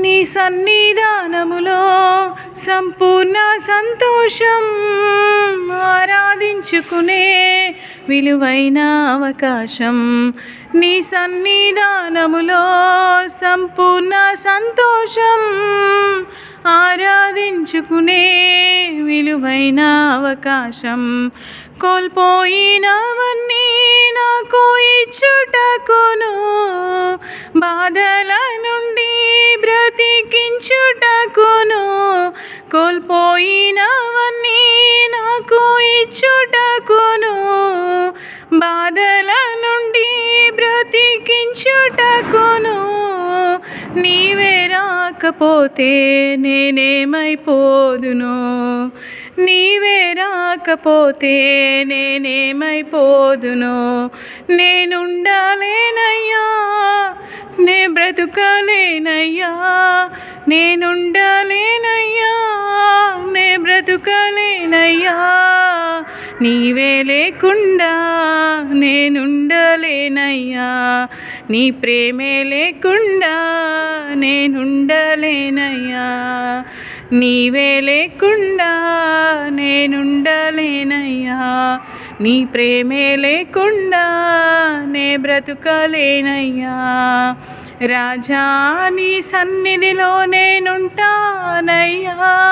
నీ సన్నిధానములో సంపూర్ణ సంతోషం ఆరాధించుకునే విలువైన అవకాశం. నీ సన్నిధానములో సంపూర్ణ సంతోషం ఆరాధించుకునే విలువైన అవకాశం. కోల్పోయినవన్నీ నాకు ఇచ్చుటకును బాధల నుండి ఇచ్చుటకును బాధల నుండి బ్రతికించుటకును. నీవే రాకపోతే నేనేమైపోదును. నీవే రాకపోతే నేనేమైపోదును. నేనుండాలేనయ్యా. నే బ్రతుకలేనయ్యా. నేనుండాలేనయ్యా. నే బ్రతుకలేనయ్యా. నీవే లేకుండా నేనుండలేనయ్యా. నీ ప్రేమే లేకుండా నేనుండలేనయ్యా. నీవే లేకుండా నేనుండలేనయ్యా. నీ ప్రేమే లేకుండా నే బ్రతుకలేనయ్యా. రాజా నీ సన్నిధిలో నేనుంటానయ్యా.